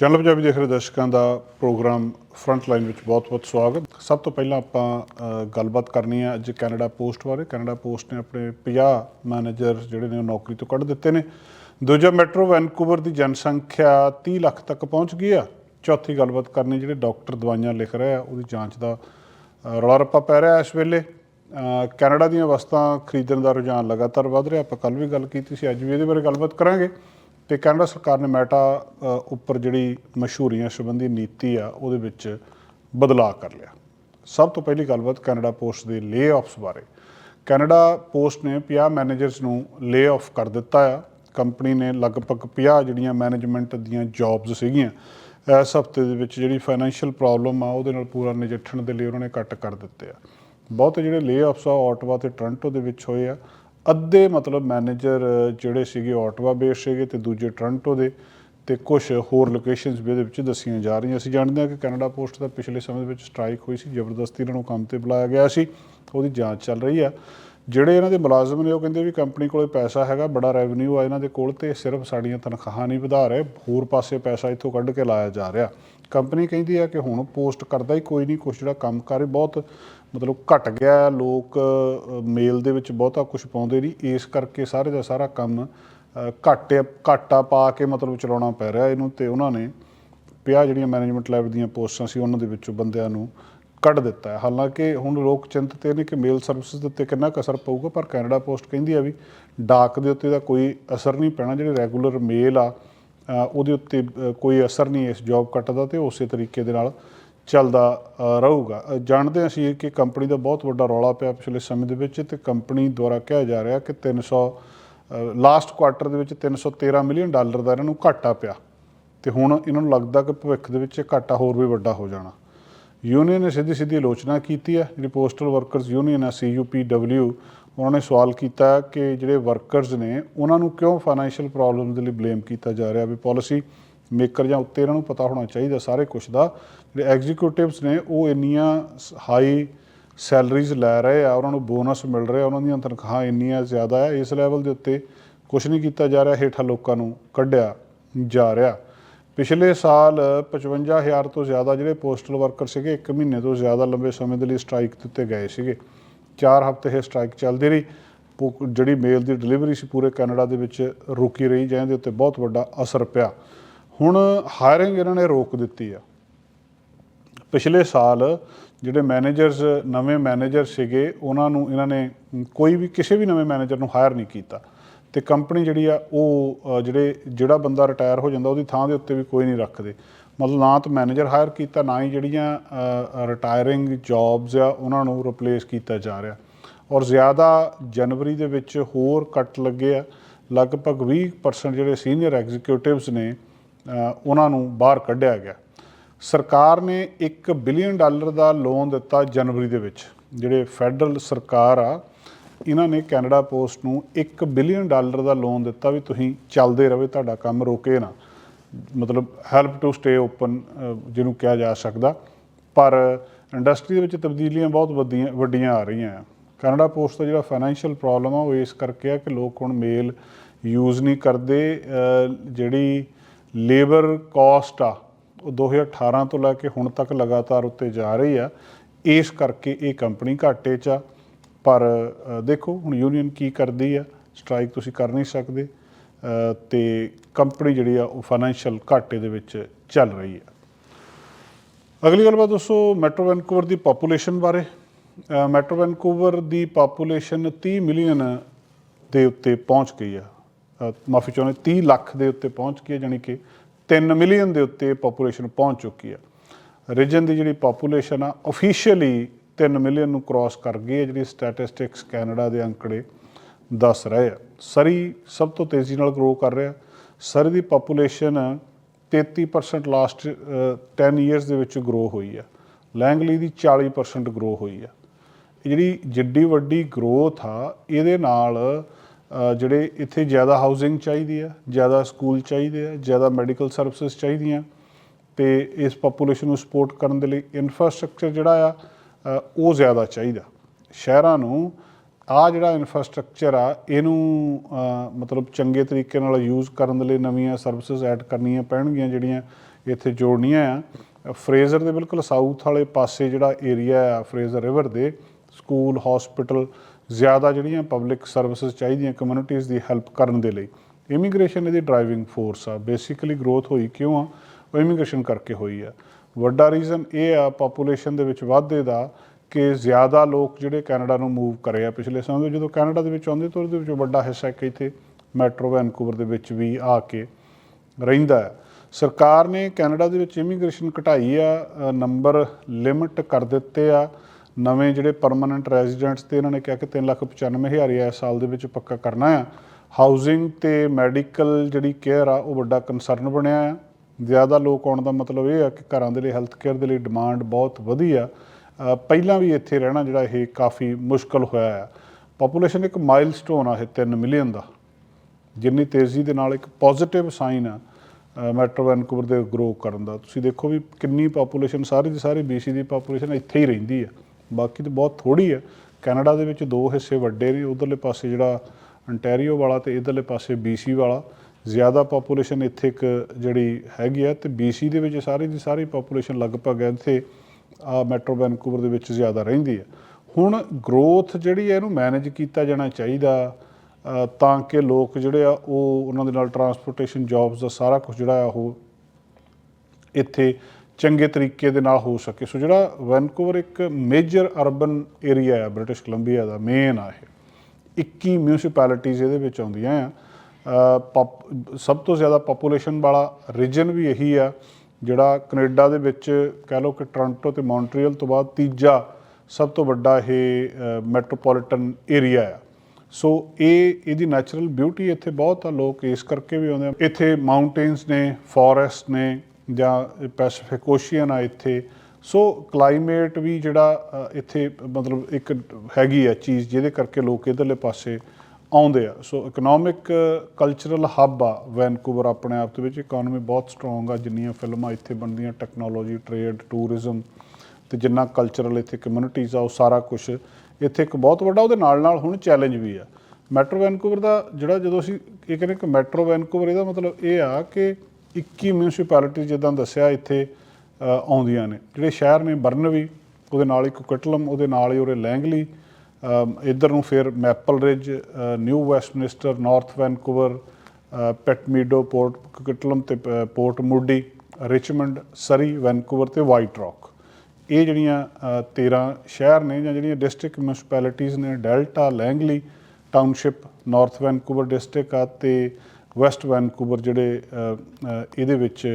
Channel Punjabi ਦੇਖ ਰਹੇ ਦਰਸ਼ਕਾਂ ਦਾ ਪ੍ਰੋਗਰਾਮ ਫਰੰਟ ਲਾਈਨ ਵਿੱਚ ਬਹੁਤ-ਬਹੁਤ ਸਵਾਗਤ। ਸਭ ਤੋਂ ਪਹਿਲਾਂ ਆਪਾਂ ਗੱਲਬਾਤ ਕਰਨੀ ਹੈ ਅੱਜ ਕੈਨੇਡਾ ਪੋਸਟ ਬਾਰੇ। ਕੈਨੇਡਾ ਪੋਸਟ ਨੇ ਆਪਣੇ 50 ਮੈਨੇਜਰ ਜਿਹੜੇ ਨੇ ਉਹ ਨੌਕਰੀ ਤੋਂ ਕੱਢ ਦਿੱਤੇ ਨੇ। ਦੂਜਾ, ਮੈਟਰੋ ਵੈਨਕੂਵਰ ਦੀ ਜਨਸੰਖਿਆ 30 ਲੱਖ ਤੱਕ ਪਹੁੰਚ ਗਈ ਆ। ਚੌਥੀ ਗੱਲਬਾਤ ਕਰਨੀ, ਜਿਹੜੇ ਡਾਕਟਰ ਦਵਾਈਆਂ ਲਿਖ ਰਹੇ ਆ, ਉਹਦੀ ਜਾਂਚ ਦਾ ਰੌਲਾ ਰੱਪਾ ਪੈ ਰਿਹਾ ਇਸ ਵੇਲੇ। ਕੈਨੇਡਾ ਦੀਆਂ ਵਸਤਾਂ ਖਰੀਦਣ ਦਾ ਰੁਝਾਨ ਲਗਾਤਾਰ ਵਧ ਰਿਹਾ। ਆਪਾਂ ਕੱਲ ਵੀ ਗੱਲ ਕੀਤੀ ਸੀ, ਅੱਜ ਵੀ ਇਹਦੇ ਬਾਰੇ ਗੱਲਬਾਤ ਕਰਾਂਗੇ। ਤੇ ਕੈਨੇਡਾ ਸਰਕਾਰ ਨੇ ਮੈਟਾ ਉੱਪਰ ਜਿਹੜੀ ਮਸ਼ਹੂਰੀਆਂ ਸੰਬੰਧੀ ਨੀਤੀ ਆ, ਉਹਦੇ ਵਿੱਚ ਬਦਲਾਅ ਕਰ ਲਿਆ। ਸਭ ਤੋਂ ਪਹਿਲੀ ਗੱਲਬਾਤ ਕੈਨੇਡਾ ਪੋਸਟ ਦੇ ਲੇਆਫਸ ਬਾਰੇ। ਕੈਨੇਡਾ ਪੋਸਟ ਨੇ 50 ਮੈਨੇਜਰਸ ਨੂੰ ਲੇ-ਆਫ ਕਰ ਦਿੱਤਾ ਆ। ਕੰਪਨੀ ਨੇ ਲਗਭਗ 50 ਜਿਹੜੀਆਂ ਮੈਨੇਜਮੈਂਟ ਦੀਆਂ ਜੌਬਸ ਸੀਗੀਆਂ, ਇਸ ਹਫ਼ਤੇ ਦੇ ਵਿੱਚ ਜਿਹੜੀ ਫਾਈਨੈਂਸ਼ੀਅਲ ਪ੍ਰੋਬਲਮ ਆ, ਉਹਦੇ ਨਾਲ ਪੂਰਾ ਨਜਿੱਠਣ ਦੇ ਲਈ ਉਹਨਾਂ ਨੇ ਕੱਟ ਕਰ ਦਿੱਤੇ ਆ। ਬਹੁਤੇ ਜਿਹੜੇ ਲੇ-ਆਫਸ ਆ ਆਟਵਾ ਤੇ ਟੋਰਾਂਟੋ ਦੇ ਵਿੱਚ ਹੋਏ ਆ। ਅੱਧੇ ਮਤਲਬ ਮੈਨੇਜਰ ਜਿਹੜੇ ਸੀਗੇ ਆਟਵਾ ਬੇਸ ਸੀਗੇ ਤੇ ਦੂਜੇ ਟੋਰਾਂਟੋ ਦੇ ਤੇ ਕੁਝ ਹੋਰ ਲੋਕੇਸ਼ਨਸ ਵੀ ਇਹਦੇ ਵਿੱਚ ਦੱਸੀਆਂ ਜਾ ਰਹੀਆਂ। ਅਸੀਂ ਜਾਣਦੇ ਹਾਂ ਕਿ ਕੈਨੇਡਾ ਪੋਸਟ ਦਾ ਪਿਛਲੇ ਸਮੇਂ ਦੇ ਵਿੱਚ ਸਟ੍ਰਾਈਕ ਹੋਈ ਸੀ, ਜ਼ਬਰਦਸਤੀ ਇਹਨਾਂ ਨੂੰ ਕੰਮ ਤੇ ਬੁਲਾਇਆ ਗਿਆ ਸੀ, ਉਹਦੀ ਜਾਂਚ ਚੱਲ ਰਹੀ ਆ। ਜਿਹੜੇ ਇਹਨਾਂ ਦੇ ਮੁਲਾਜ਼ਮ ਨੇ, ਉਹ ਕਹਿੰਦੇ ਵੀ ਕੰਪਨੀ ਕੋਲੇ ਪੈਸਾ ਹੈਗਾ, ਬੜਾ ਰੈਵਨਿਊ ਆ ਇਹਨਾਂ ਦੇ ਕੋਲ ਤੇ ਸਿਰਫ ਸਾਡੀਆਂ ਤਨਖਾਹਾਂ ਨਹੀਂ ਵਧਾ ਰਹੇ, ਹੋਰ ਪਾਸੇ ਪੈਸਾ ਇੱਥੋਂ ਕੱਢ ਕੇ ਲਾਇਆ ਜਾ ਰਿਹਾ। ਕੰਪਨੀ ਕਹਿੰਦੀ ਆ ਕਿ ਹੁਣ ਪੋਸਟ ਕਰਦਾ ਹੀ ਕੋਈ ਨਹੀਂ, ਕੁਛ ਜਿਹੜਾ ਕੰਮ ਕਰ ਬਹੁਤ ਮਤਲਬ ਘਟ ਗਿਆ ਲੋਕ ਮੇਲ ਦੇ ਵਿੱਚ ਬਹੁਤਾ ਕੁਝ ਪਾਉਂਦੇ ਨਹੀਂ, ਇਸ ਕਰਕੇ ਸਾਰੇ ਦਾ ਸਾਰਾ ਕੰਮ ਘਾਟੇ ਘਾਟਾ ਪਾ ਕੇ ਮਤਲਬ ਚਲਾਉਣਾ ਪੈ ਰਿਹਾ ਇਹਨੂੰ ਤੇ ਉਹਨਾਂ ਨੇ, ਪਿਆ ਜਿਹੜੀਆਂ ਮੈਨੇਜਮੈਂਟ ਲੈਵਲ ਦੀਆਂ ਪੋਸਟਾਂ ਸੀ ਉਹਨਾਂ ਦੇ ਵਿੱਚੋਂ ਬੰਦਿਆਂ ਨੂੰ ਕੱਢ ਦਿੱਤਾ ਹੈ। ਹਾਲਾਂਕਿ ਹੁਣ ਲੋਕ ਚਿੰਤਤ ਇਹ ਨੇ ਕਿ ਮੇਲ ਸਰਵਿਸਿਜ਼ ਦੇ ਉੱਤੇ ਕਿੰਨਾ ਕੁ ਅਸਰ ਪਊਗਾ ਪਰ ਕੈਨੇਡਾ ਪੋਸਟ ਕਹਿੰਦੀ ਆ ਵੀ ਡਾਕ ਦੇ ਉੱਤੇ ਦਾ ਕੋਈ ਅਸਰ ਨਹੀਂ ਪੈਣਾ ਜਿਹੜੇ ਰੈਗੂਲਰ ਮੇਲ ਆ ਉਹਦੇ ਉੱਤੇ ਕੋਈ ਅਸਰ ਨਹੀਂ ਇਸ ਜੌਬ ਕੱਟ ਦਾ ਤੇ ਉਸੇ ਤਰੀਕੇ ਦੇ ਨਾਲ ਚੱਲਦਾ ਅ, ਰਹੂਗਾ। ਜਾਣਦੇ ਹਾਂ ਅਸੀਂ ਕਿ ਕੰਪਨੀ ਦਾ ਬਹੁਤ ਵੱਡਾ ਰੌਲਾ ਪਿਆ ਪਿਛਲੇ ਸਮੇਂ ਦੇ ਵਿੱਚ ਤੇ ਕੰਪਨੀ ਦੁਆਰਾ ਕਿਹਾ ਜਾ ਰਿਹਾ ਕਿ 300 ਲਾਸਟ ਕੁਆਟਰ ਦੇ ਵਿੱਚ 313 ਮਿਲੀਅਨ ਡਾਲਰ ਦਾ ਇਹਨਾਂ ਨੂੰ ਘਾਟਾ ਪਿਆ। ਤੇ ਹੁਣ ਇਹਨਾਂ ਨੂੰ ਲੱਗਦਾ ਕਿ ਭਵਿੱਖ ਦੇ ਵਿੱਚ ਇਹ ਘਾਟਾ ਹੋਰ ਵੀ ਵੱਡਾ ਹੋ ਜਾਣਾ। ਯੂਨੀਅਨ ਨੇ ਸਿੱਧੀ ਸਿੱਧੀ ਆਲੋਚਨਾ ਕੀਤੀ ਹੈ ਜਿਹੜੀ ਪੋਸਟਲ ਵਰਕਰਸ ਯੂਨੀਅਨ ਹੈ CUPW ਉਹਨਾਂ ਨੇ ਸਵਾਲ ਕੀਤਾ ਕਿ ਜਿਹੜੇ ਵਰਕਰਸ ਨੇ, ਉਹਨਾਂ ਨੂੰ ਕਿਉਂ ਫਾਈਨੈਂਸ਼ੀਅਲ ਪ੍ਰੋਬਲਮ ਦੇ ਲਈ ਬਲੇਮ ਕੀਤਾ ਜਾ ਰਿਹਾ? ਵੀ ਪਾਲਿਸੀ ਮੇਕਰ ਜਾਂ ਉੱਤੇ ਇਹਨਾਂ ਨੂੰ ਪਤਾ ਹੋਣਾ ਚਾਹੀਦਾ, ਸਾਰੇ ਕੁਝ ਦਾ। ਜਿਹੜੇ ਐਗਜ਼ੀਕਿਊਟਿਵਸ ਨੇ, ਉਹ ਇੰਨੀਆਂ ਹਾਈ ਸੈਲਰੀਜ਼ ਲੈ ਰਹੇ ਆ, ਉਹਨਾਂ ਨੂੰ ਬੋਨਸ ਮਿਲ ਰਿਹਾ ਉਹਨਾਂ ਦੀਆਂ ਤਨਖਾਹਾਂ ਇੰਨੀਆਂ ਜ਼ਿਆਦਾ ਹੈ ਇਸ ਲੈਵਲ ਦੇ ਉੱਤੇ ਕੁਝ ਨਹੀਂ ਕੀਤਾ ਜਾ ਰਿਹਾ, ਹੇਠਾਂ ਲੋਕਾਂ ਨੂੰ ਕੱਢਿਆ ਜਾ ਰਿਹਾ। ਪਿਛਲੇ ਸਾਲ 55000 ਤੋਂ ਜ਼ਿਆਦਾ ਜਿਹੜੇ ਪੋਸਟਲ ਵਰਕਰ ਸੀਗੇ 1 ਮਹੀਨੇ ਤੋਂ ਜ਼ਿਆਦਾ ਲੰਬੇ ਸਮੇਂ ਦੇ ਲਈ ਸਟ੍ਰਾਈਕ ਦੇ ਉੱਤੇ ਗਏ ਸੀਗੇ। 4 ਹਫ਼ਤੇ ਇਹ ਸਟ੍ਰਾਈਕ ਚੱਲਦੀ ਰਹੀ। ਪੋ- ਜਿਹੜੀ ਮੇਲ ਦੀ ਡਿਲੀਵਰੀ ਸੀ ਪੂਰੇ ਕੈਨੇਡਾ ਦੇ ਵਿੱਚ ਰੁਕੀ ਰਹੀ ਜਿਹਦੇ ਉੱਤੇ ਬਹੁਤ ਵੱਡਾ ਅਸਰ ਪਿਆ। ਹੁਣ ਹਾਇਰਿੰਗ ਇਹਨਾਂ ਨੇ ਰੋਕ ਦਿੱਤੀ ਆ। ਪਿਛਲੇ ਸਾਲ ਜਿਹੜੇ ਮੈਨੇਜਰਸ ਨਵੇਂ ਮੈਨੇਜਰ ਸੀਗੇ, ਉਹਨਾਂ ਨੂੰ, ਇਹਨਾਂ ਨੇ ਕੋਈ ਵੀ, ਕਿਸੇ ਵੀ ਨਵੇਂ ਮੈਨੇਜਰ ਨੂੰ ਹਾਇਰ ਨਹੀਂ ਕੀਤਾ। ਤੇ ਕੰਪਨੀ ਜਿਹੜੀ ਆ, ਉਹ ਜਿਹੜੇ, ਜਿਹੜਾ ਬੰਦਾ ਰਿਟਾਇਰ ਹੋ ਜਾਂਦਾ, ਉਹਦੀ ਥਾਂ ਦੇ ਉੱਤੇ ਵੀ ਕੋਈ ਨਹੀਂ ਰੱਖਦੇ। ਮਤਲਬ ਨਾ ਤਾਂ ਮੈਨੇਜਰ ਹਾਇਰ ਕੀਤਾ, ਨਾ ਹੀ ਜਿਹੜੀਆਂ ਰਿਟਾਇਰਿੰਗ ਜੌਬਸ ਆ, ਉਹਨਾਂ ਨੂੰ ਰਿਪਲੇਸ ਕੀਤਾ ਜਾ ਰਿਹਾ। ਔਰ ਜ਼ਿਆਦਾ ਜਨਵਰੀ ਦੇ ਵਿੱਚ ਹੋਰ ਕੱਟ ਲੱਗੇ ਆ। ਲਗਭਗ 20% ਜਿਹੜੇ ਸੀਨੀਅਰ ਐਗਜ਼ੀਕਿਊਟਿਵਸ ਨੇ ਉਹਨਾਂ ਨੂੰ ਬਾਹਰ ਕੱਢਿਆ ਗਿਆ। ਸਰਕਾਰ ਨੇ 1 ਬਿਲੀਅਨ ਡਾਲਰ ਦਾ ਲੋਨ ਦਿੱਤਾ ਜਨਵਰੀ ਦੇ ਵਿੱਚ। ਜਿਹੜੇ ਫੈਡਰਲ ਸਰਕਾਰ ਆ ਇਹਨਾਂ ਨੇ ਕੈਨੇਡਾ ਪੋਸਟ ਨੂੰ 1 ਬਿਲੀਅਨ ਡਾਲਰ ਦਾ ਲੋਨ ਦਿੱਤਾ ਵੀ ਤੁਸੀਂ ਚੱਲਦੇ ਰਹੋ, ਤੁਹਾਡਾ ਕੰਮ ਰੋਕੇ ਨਾ। ਮਤਲਬ ਹੈਲਪ ਟੂ ਸਟੇ ਓਪਨ ਜਿਹਨੂੰ ਕਿਹਾ ਜਾ ਸਕਦਾ। ਪਰ ਇੰਡਸਟਰੀ ਦੇ ਵਿੱਚ ਤਬਦੀਲੀਆਂ ਬਹੁਤ ਵੱਡੀਆਂ ਵੱਡੀਆਂ ਆ ਰਹੀਆਂ ਆ। ਕੈਨੇਡਾ ਪੋਸਟ ਦਾ ਜਿਹੜਾ ਫਾਈਨੈਂਸ਼ੀਅਲ ਪ੍ਰੋਬਲਮ ਆ, ਉਹ ਇਸ ਕਰਕੇ ਆ ਕਿ ਲੋਕ ਹੁਣ ਮੇਲ ਯੂਜ਼ ਨਹੀਂ ਕਰਦੇ। ਜਿਹੜੀ ਲੇਬਰ ਕਾਸਟ ਆ, ਉਹ 2018 ਤੋਂ ਲੈ ਕੇ ਹੁਣ ਤੱਕ ਲਗਾਤਾਰ ਉੱਤੇ ਜਾ ਰਹੀ ਆ। ਇਸ ਕਰਕੇ ਇਹ ਕੰਪਨੀ ਘਾਟੇ 'ਚ ਆ। ਪਰ ਦੇਖੋ ਹੁਣ ਯੂਨੀਅਨ ਕੀ ਕਰਦੀ ਆ ਸਟ੍ਰਾਈਕ ਤੁਸੀਂ ਕਰ ਨਹੀਂ ਸਕਦੇ ਅ, ਤੇ ਕੰਪਨੀ ਜਿਹੜੀ ਆ ਉਹ ਫਾਈਨੈਂਸ਼ੀਅਲ ਘਾਟੇ ਦੇ ਵਿੱਚ ਚੱਲ ਰਹੀ ਆ। ਅਗਲੀ ਗੱਲਬਾਤ ਦੋਸਤੋ ਮੈਟਰੋ ਵੈਨਕੂਵਰ ਦੀ ਪੋਪੂਲੇਸ਼ਨ ਬਾਰੇ। ਮੈਟਰੋ ਵੈਨਕੂਵਰ ਦੀ ਪੋਪੂਲੇਸ਼ਨ 30 ਮਿਲੀਅਨ ਦੇ ਉੱਤੇ ਪਹੁੰਚ ਗਈ ਆ। ਮਾਫੀ ਚਾਹੁੰਦੇ 30 ਲੱਖ ਦੇ ਉੱਤੇ ਪਹੁੰਚ ਗਈ ਹੈ ਜਾਨੀ ਕਿ 3 ਮਿਲੀਅਨ ਦੇ ਉੱਤੇ ਪੋਪੂਲੇਸ਼ਨ ਪਹੁੰਚ ਚੁੱਕੀ ਆ। ਰੀਜਨ ਦੀ ਜਿਹੜੀ ਪੋਪੂਲੇਸ਼ਨ ਆ ਅਫੀਸ਼ੀਅਲੀ 3 ਮਿਲੀਅਨ ਨੂੰ ਕ੍ਰਾਸ ਕਰ ਗਈ ਹੈ, ਜਿਹੜੀ ਸਟੈਟਿਸਟਿਕਸ ਕੈਨੇਡਾ ਦੇ ਅੰਕੜੇ ਦੱਸ ਰਹੇ ਆ। ਸਰੀ ਸਭ ਤੋਂ ਤੇਜ਼ੀ ਨਾਲ ਗਰੋ ਕਰ ਰਿਹਾ। ਸਰੀ ਦੀ ਪੋਪੂਲੇਸ਼ਨ 33% ਲਾਸਟ 10 ਇਅਰਸ ਦੇ ਵਿੱਚ ਗਰੋ ਹੋਈ ਆ। ਲੈਂਗਲੀ ਦੀ 40% ਗਰੋ ਹੋਈ ਆ। ਜਿਹੜੀ ਜਿੱਡੀ ਵੱਡੀ ਗਰੋਥ ਆ, ਇਹਦੇ ਨਾਲ ਜਿਹੜੇ ਇੱਥੇ ਜ਼ਿਆਦਾ ਹਾਊਸਿੰਗ ਚਾਹੀਦੀ ਆ, ਜ਼ਿਆਦਾ ਸਕੂਲ ਚਾਹੀਦੇ ਆ, ਜ਼ਿਆਦਾ ਮੈਡੀਕਲ ਸਰਵਿਸਿਜ਼ ਚਾਹੀਦੀਆਂ ਤੇ ਇਸ ਪੋਪੂਲੇਸ਼ਨ ਨੂੰ ਸਪੋਰਟ ਕਰਨ ਦੇ ਲਈ ਇਨਫਰਾਸਟ੍ਰਕਚਰ ਜਿਹੜਾ ਆ ਉਹ ਜ਼ਿਆਦਾ ਚਾਹੀਦਾ। ਸ਼ਹਿਰਾਂ ਨੂੰ ਆ ਜਿਹੜਾ ਇਨਫਰਾਸਟ੍ਰਕਚਰ ਆ, ਇਹਨੂੰ ਮਤਲਬ ਚੰਗੇ ਤਰੀਕੇ ਨਾਲ ਯੂਜ਼ ਕਰਨ ਦੇ ਲਈ ਨਵੀਆਂ ਸਰਵਿਸਿਜ਼ ਐਡ ਕਰਨੀਆਂ ਪੈਣਗੀਆਂ ਜਿਹੜੀਆਂ ਇੱਥੇ ਜੋੜਨੀਆਂ ਆ। ਫਰੇਜ਼ਰ ਦੇ ਬਿਲਕੁਲ ਸਾਊਥ ਵਾਲੇ ਪਾਸੇ ਜਿਹੜਾ ਏਰੀਆ ਆ, ਫਰੇਜ਼ਰ ਰਿਵਰ ਦੇ ਸਕੂਲ ਹਸਪੀਟਲ ਜ਼ਿਆਦਾ ਜਿਹੜੀਆਂ ਪਬਲਿਕ ਸਰਵਿਸਿਜ਼ ਚਾਹੀਦੀਆਂ ਕਮਿਊਨਿਟੀਜ਼ ਦੀ ਹੈਲਪ ਕਰਨ ਦੇ ਲਈ। ਇਮੀਗ੍ਰੇਸ਼ਨ ਇਹਦੀ ਡਰਾਈਵਿੰਗ ਫੋਰਸ ਆ ਬੇਸਿਕਲੀ ਗਰੋਥ ਹੋਈ ਕਿਉਂ ਆ? ਉਹ ਇਮੀਗ੍ਰੇਸ਼ਨ ਕਰਕੇ ਹੋਈ ਆ। ਵੱਡਾ ਰੀਜ਼ਨ ਇਹ ਆ ਪੋਪੂਲੇਸ਼ਨ ਦੇ ਵਿੱਚ ਵਾਧੇ ਦਾ ਕਿ ਜ਼ਿਆਦਾ ਲੋਕ ਜਿਹੜੇ ਕੈਨੇਡਾ ਨੂੰ ਮੂਵ ਕਰੇ ਆ ਪਿਛਲੇ ਸਮੇਂ ਵਿੱਚ। ਜਦੋਂ ਕੈਨੇਡਾ ਦੇ ਵਿੱਚ ਆਉਂਦੇ ਤਾਂ ਉਹਦੇ ਵਿੱਚ ਵੱਡਾ ਹਿੱਸਾ ਇੱਕ ਇੱਥੇ ਮੈਟਰੋ ਵੈਨਕੂਵਰ ਦੇ ਵਿੱਚ ਵੀ ਆ ਕੇ ਰਹਿੰਦਾ ਹੈ। ਸਰਕਾਰ ਨੇ ਕੈਨੇਡਾ ਦੇ ਵਿੱਚ ਇਮੀਗ੍ਰੇਸ਼ਨ ਘਟਾਈ ਆ ਨੰਬਰ ਲਿਮਿਟ ਕਰ ਦਿੱਤੇ ਆ। ਨਵੇਂ ਜਿਹੜੇ ਪਰਮਨੈਂਟ ਰੈਜ਼ੀਡੈਂਟਸ ਤੇ ਇਹਨਾਂ ਨੇ ਕਿਹਾ ਕਿ 395000 ਇਸ ਸਾਲ ਦੇ ਵਿੱਚ ਪੱਕਾ ਕਰਨਾ ਆ। ਹਾਊਸਿੰਗ ਤੇ ਮੈਡੀਕਲ ਜਿਹੜੀ ਕੇਅਰ ਆ ਉਹ ਵੱਡਾ ਕੰਸਰਨ ਬਣਿਆ ਆ। ਜ਼ਿਆਦਾ ਲੋਕ ਆਉਣ ਦਾ ਮਤਲਬ ਇਹ ਆ ਕਿ ਘਰਾਂ ਦੇ ਲਈ ਹੈਲਥ ਕੇਅਰ ਦੇ ਲਈ ਡਿਮਾਂਡ ਬਹੁਤ ਵਧੀ ਆ ਪਹਿਲਾਂ ਵੀ ਇੱਥੇ ਰਹਿਣਾ ਜਿਹੜਾ ਇਹ ਕਾਫੀ ਮੁਸ਼ਕਲ ਹੋਇਆ ਆ। ਪੋਪੂਲੇਸ਼ਨ ਇੱਕ ਮਾਈਲਸਟੋਨ ਆ ਇਹ 3 ਮਿਲੀਅਨ ਦਾ। ਜਿੰਨੀ ਤੇਜ਼ੀ ਦੇ ਨਾਲ ਇੱਕ ਪੋਜ਼ਿਟਿਵ ਸਾਈਨ ਆ ਮੈਟਰੋ ਵੈਨਕੂਵਰ ਦੇ ਗਰੋ ਕਰਨ ਦਾ। ਤੁਸੀਂ ਦੇਖੋ ਵੀ ਕਿੰਨੀ ਪੋਪੂਲੇਸ਼ਨ ਸਾਰੀ ਦੀ ਸਾਰੀ BC ਦੀ ਪੋਪੂਲੇਸ਼ਨ ਇੱਥੇ ਹੀ ਰਹਿੰਦੀ ਆ। ਬਾਕੀ ਤਾਂ ਬਹੁਤ ਥੋੜੀ ਆ। ਕੈਨੇਡਾ ਦੇ ਵਿੱਚ ਦੋ ਹਿੱਸੇ ਵੱਡੇ ਨੇ, ਉਧਰਲੇ ਪਾਸੇ ਜਿਹੜਾ ਅੰਟੈਰੀਓ ਵਾਲਾ ਤੇ ਇਧਰਲੇ ਪਾਸੇ BC ਵਾਲਾ। ਜ਼ਿਆਦਾ ਪੋਪੂਲੇਸ਼ਨ ਇੱਥੇ ਇੱਕ ਜਿਹੜੀ ਹੈਗੀ ਆ ਤੇ BC ਦੇ ਵਿੱਚ ਸਾਰੀ ਦੀ ਸਾਰੀ ਪੋਪੂਲੇਸ਼ਨ ਲਗਭਗ ਇੱਥੇ ਆ ਮੈਟਰੋ ਵੈਨਕੂਵਰ ਦੇ ਵਿੱਚ ਜ਼ਿਆਦਾ ਰਹਿੰਦੀ ਆ। ਹੁਣ ਗਰੋਥ ਜਿਹੜੀ ਹੈ ਇਹਨੂੰ ਮੈਨੇਜ ਕੀਤਾ ਜਾਣਾ ਚਾਹੀਦਾ। ਤਾਂ ਕਿ ਲੋਕ ਜਿਹੜੇ ਆ, ਉਹ ਉਹਨਾਂ ਦੇ ਨਾਲ ਟਰਾਂਸਪੋਰਟੇਸ਼ਨ ਜੌਬਸ ਦਾ ਸਾਰਾ ਕੁਝ ਜਿਹੜਾ ਆ, ਉਹ ਇੱਥੇ ਚੰਗੇ ਤਰੀਕੇ ਦੇ ਨਾਲ ਹੋ ਸਕੇ। ਸੋ ਜਿਹੜਾ ਵੈਨਕੂਵਰ ਇੱਕ ਮੇਜਰ ਅਰਬਨ ਏਰੀਆ ਆ ਬ੍ਰਿਟਿਸ਼ ਕੋਲੰਬੀਆ ਦਾ ਮੇਨ ਆ ਇਹ। 21 ਮਿਊਨਿਸਪੈਲਿਟੀਜ਼ ਇਹਦੇ ਵਿੱਚ ਆਉਂਦੀਆਂ ਆ। ਸਭ ਤੋਂ ਜ਼ਿਆਦਾ ਪੋਪੂਲੇਸ਼ਨ ਵਾਲਾ ਰੀਜਨ ਵੀ ਇਹੀ ਆ ਜਿਹੜਾ ਕੈਨੇਡਾ ਦੇ ਵਿੱਚ ਕਹਿ ਲਓ ਕਿ ਟੋਰਾਂਟੋ ਤੇ ਮੌਂਟਰੀਅਲ ਤੋਂ ਬਾਅਦ ਤੀਜਾ ਸਭ ਤੋਂ ਵੱਡਾ ਇਹ ਮੈਟਰੋਪੋਲੀਟਨ ਏਰੀਆ ਆ ਸੋ ਇਹ, ਇਹਦੀ ਨੈਚੁਰਲ ਬਿਊਟੀ ਇੱਥੇ ਬਹੁਤ ਆ, ਲੋਕ ਇਸ ਕਰਕੇ ਵੀ ਆਉਂਦੇ ਆ। ਇੱਥੇ ਮਾਊਂਟੇਨਸ ਨੇ ਫੋਰੈਸਟ ਨੇ, ਜਾਂ ਪੈਸੀਫਿਕ ਓਸ਼ੀਅਨ ਆ ਇੱਥੇ। ਸੋ ਕਲਾਈਮੇਟ ਵੀ ਜਿਹੜਾ ਇੱਥੇ ਮਤਲਬ ਇੱਕ ਹੈਗੀ ਆ ਚੀਜ਼, ਜਿਹਦੇ ਕਰਕੇ ਲੋਕ ਇਧਰਲੇ ਪਾਸੇ ਆਉਂਦੇ ਆ। ਸੋ ਇਕਨੋਮਿਕ ਕਲਚਰਲ ਹੱਬ ਆ ਵੈਨਕੂਵਰ ਆਪਣੇ ਆਪ ਦੇ ਵਿੱਚ। ਇਕਨੋਮੀ ਬਹੁਤ ਸਟਰੋਂਗ ਆ। ਜਿੰਨੀਆਂ ਫਿਲਮਾਂ ਇੱਥੇ ਬਣਦੀਆਂ ਟੈਕਨੋਲੋਜੀ ਟ੍ਰੇਡ ਟੂਰਿਜ਼ਮ ਤੇ ਜਿੰਨਾ ਕਲਚਰਲ ਇੱਥੇ ਕਮਿਊਨਿਟੀਜ਼ ਆ, ਉਹ ਸਾਰਾ ਕੁਝ ਇੱਥੇ ਇੱਕ ਬਹੁਤ ਵੱਡਾ ਉਹਦੇ ਨਾਲ ਨਾਲ ਹੁਣ ਚੈਲੰਜ ਵੀ ਆ। ਮੈਟਰੋ ਵੈਨਕੂਵਰ ਦਾ ਜਿਹੜਾ ਜਦੋਂ ਅਸੀਂ ਇਹ ਕਹਿੰਦੇ ਕਿ ਮੈਟਰੋ ਵੈਨਕੂਵਰ ਇਹਦਾ ਮਤਲਬ ਇਹ ਆ ਕਿ 21 ਮਿਊਨਿਸਪੈਲਿਟੀ ਜਿੱਦਾਂ ਦੱਸਿਆ ਇੱਥੇ ਆਉਂਦੀਆਂ ਨੇ। ਜਿਹੜੇ ਸ਼ਹਿਰ ਨੇ ਬਰਨਵੀ, ਉਹਦੇ ਨਾਲ ਹੀ ਕੁਕਟਲਮ ਉਹਦੇ ਨਾਲ ਹੀ ਉਰੇ ਲੈਂਗਲੀ ਇੱਧਰ ਨੂੰ ਫਿਰ Maple Ridge New Westminster North Vancouver Pitt Meadows Port Coquitlam ਤੇ Port Moody Richmond Surrey Vancouver ਤੇ ਵਾਈਟ ਰੌਕ। ਇਹ ਜਿਹੜੀਆਂ ਅ, 13 ਸ਼ਹਿਰ ਨੇ ਜਾਂ ਜਿਹੜੀਆਂ ਡਿਸਟ੍ਰਿਕਟ ਮਿਊਨਿਸਪੈਲਿਟੀਜ਼ ਨੇ Delta Langley township North Vancouver district ਆ ਤੇ ਵੈਸਟ ਵੈਨਕੂਵਰ ਜਿਹੜੇ ਇਹਦੇ ਵਿੱਚ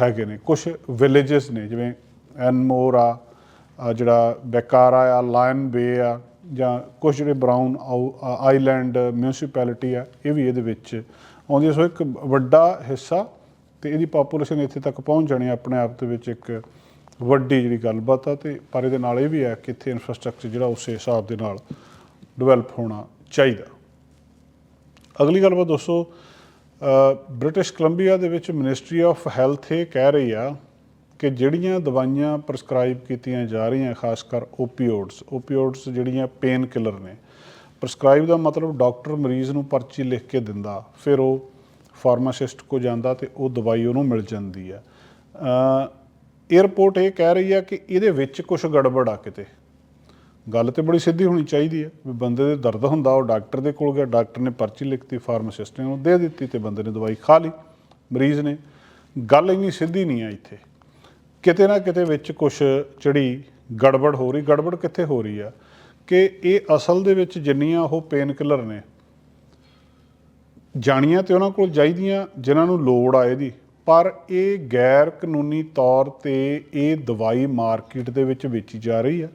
ਹੈਗੇ ਨੇ। ਕੁਝ ਵਿਲੇजेस ਨੇ ਜਿਵੇਂ ਐਨਮੋਰ ਆ ਜਿਹੜਾ ਬੈਕਾਰਾ ਆ ਲਾਇਨ ਬੇ ਆ ਜਾਂ ਕੁਝ ਜਿਹੜੇ ਬਰਾਊਨ ਆਈਲੈਂਡ ਮਿਊਨਿਸਪੈਲਿਟੀ ਆ, ਇਹ ਵੀ ਇਹਦੇ ਵਿੱਚ ਆਉਂਦੀ ਹੈ। ਸੋ ਇੱਕ ਵੱਡਾ ਹਿੱਸਾ ਤੇ ਇਹਦੀ ਪੋਪੂਲੇਸ਼ਨ ਇੱਥੇ ਤੱਕ ਪਹੁੰਚ ਜਾਣੀ ਆਪਣੇ ਆਪ ਦੇ ਵਿੱਚ ਇੱਕ ਵੱਡੀ ਜਿਹੜੀ ਗੱਲਬਾਤ ਆ ਤੇ ਪਰ ਇਹਦੇ ਨਾਲ ਇਹ ਵੀ ਹੈ ਕਿ ਇੱਥੇ ਇਨਫਰਾਸਟ੍ਰਕਚਰ ਜਿਹੜਾ ਉਸੇ ਹਿਸਾਬ ਦੇ ਨਾਲ ਡਿਵੈਲਪ ਹੋਣਾ ਚਾਹੀਦਾ ਅਗਲੀ ਗੱਲਬਾਤ ਦੋਸਤੋ ਬ੍ਰਿਟਿਸ਼ ਕੋਲੰਬੀਆ ਦੇ ਵਿੱਚ ਮਿਨਿਸਟਰੀ ਆਫ ਹੈਲਥ ਇਹ ਕਹਿ ਰਹੀ ਆ ਕਿ ਜਿਹੜੀਆਂ ਦਵਾਈਆਂ ਪ੍ਰਸਕ੍ਰਾਈਬ ਕੀਤੀਆਂ ਜਾ ਰਹੀਆਂ, ਖਾਸ ਕਰ ਓਪੀਓਡਸ ਓਪੀਓਡਸ ਜਿਹੜੀਆਂ ਪੇਨ ਕਿਲਰ ਨੇ ਪ੍ਰਸਕ੍ਰਾਈਬ ਦਾ ਮਤਲਬ ਡਾਕਟਰ ਮਰੀਜ਼ ਨੂੰ ਪਰਚੀ ਲਿਖ ਕੇ ਦਿੰਦਾ, ਫਿਰ ਉਹ ਫਾਰਮਾਸਿਸਟ ਕੋ ਜਾਂਦਾ ਤੇ ਉਹ ਦਵਾਈ ਉਹਨੂੰ ਮਿਲ ਜਾਂਦੀ ਹੈ। ਏਅਰਪੋਰਟ ਇਹ ਕਹਿ ਰਹੀ ਆ ਕਿ ਇਹਦੇ ਵਿੱਚ ਕੁਝ ਗੜਬੜ ਆ ਕਿਤੇ। ਗੱਲ ਤੇ ਬੜੀ ਸਿੱਧੀ ਹੋਣੀ ਚਾਹੀਦੀ ਹੈ ਵੀ ਬੰਦੇ ਦੇ ਦਰਦ ਹੁੰਦਾ, ਉਹ ਡਾਕਟਰ ਦੇ ਕੋਲ ਗਿਆ ਡਾਕਟਰ ਨੇ ਪਰਚੀ ਲਿਖਤੀ ਫਾਰਮਾਸਿਸਟ ਨੇ ਉਹਨੂੰ ਦੇ ਦਿੱਤੀ ਤੇ ਬੰਦੇ ਨੇ ਦਵਾਈ ਖਾ ਲਈ, ਮਰੀਜ਼ ਨੇ। ਗੱਲ ਇੰਨੀ ਸਿੱਧੀ ਨਹੀਂ ਆ ਇੱਥੇ। ਕਿਤੇ ਨਾ ਕਿਤੇ ਵਿੱਚ ਕੁਝ ਜਿਹੜੀ ਗੜਬੜ ਹੋ ਰਹੀ, ਗੜਬੜ ਕਿੱਥੇ ਹੋ ਰਹੀ ਆ? ਕਿ ਇਹ ਅਸਲ ਦੇ ਵਿੱਚ ਜਿੰਨੀਆਂ ਉਹ ਪੇਨ ਕਿਲਰ ਨੇ, ਜਾਣੀਆਂ ਤੇ ਉਹਨਾਂ ਕੋਲ ਚਾਹੀਦੀਆਂ ਜਿਨ੍ਹਾਂ ਨੂੰ ਲੋੜ ਆ ਇਹਦੀ। ਪਰ ਇਹ ਗੈਰ ਕਾਨੂੰਨੀ ਤੌਰ ਤੇ ਇਹ ਦਵਾਈ ਮਾਰਕੀਟ ਦੇ ਵਿੱਚ ਵੇਚੀ ਜਾ ਰਹੀ ਆ।